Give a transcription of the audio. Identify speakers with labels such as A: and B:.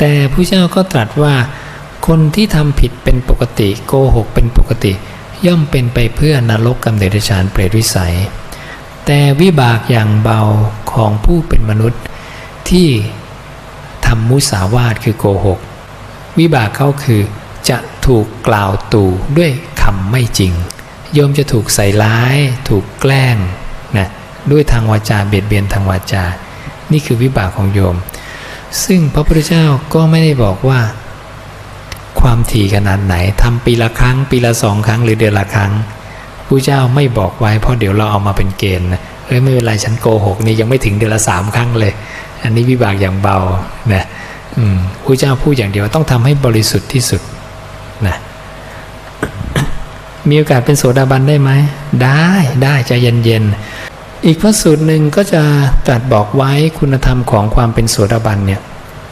A: แต่ผู้เจ้าก็ตรัสว่า คนที่ทำผิดเป็นปกติโกหกเป็นปกติ ย่อมเป็นไปเพื่อนรกกำเนิดฌานเปรตวิสัย แต่วิบากอย่างเบาของผู้เป็นมนุษย์ ที่ทำมุสาวาทคือโกหก วิบากเขาคือจะถูกกล่าวตู่ด้วยคำไม่จริงโยมจะถูกใส่ร้าย ถูกแกล้งนะด้วยทางวาจาเบียดเบียนทางวาจา นี่คือวิบากของโยม ซึ่งพระพุทธเจ้าก็ไม่ได้บอกว่า ความถี่ขนาดไหนทำปีละครั้ง ปีละสองครั้งหรือเดือนละครั้งผู้เจ้าไม่บอกไว้เพราะเดี๋ยวเราเอามาเป็นเกณฑ์นะเฮ้ยไม่เป็นไรฉันโกหกนี่ยังไม่ถึงเดือนละสามครั้งเลย อันนี้วิบากอย่างเบานะผู้เจ้าพูดอย่างเดียวต้องทำให้บริสุทธิ์ที่สุดนะมีโอกาสเป็นโสดาบันได้ไหม ได้ ได้ใจเย็นๆ อีกพระสูตรหนึ่งก็จะตรัสบอกไว้คุณธรรมของความเป็นโสดาบันเนี่ย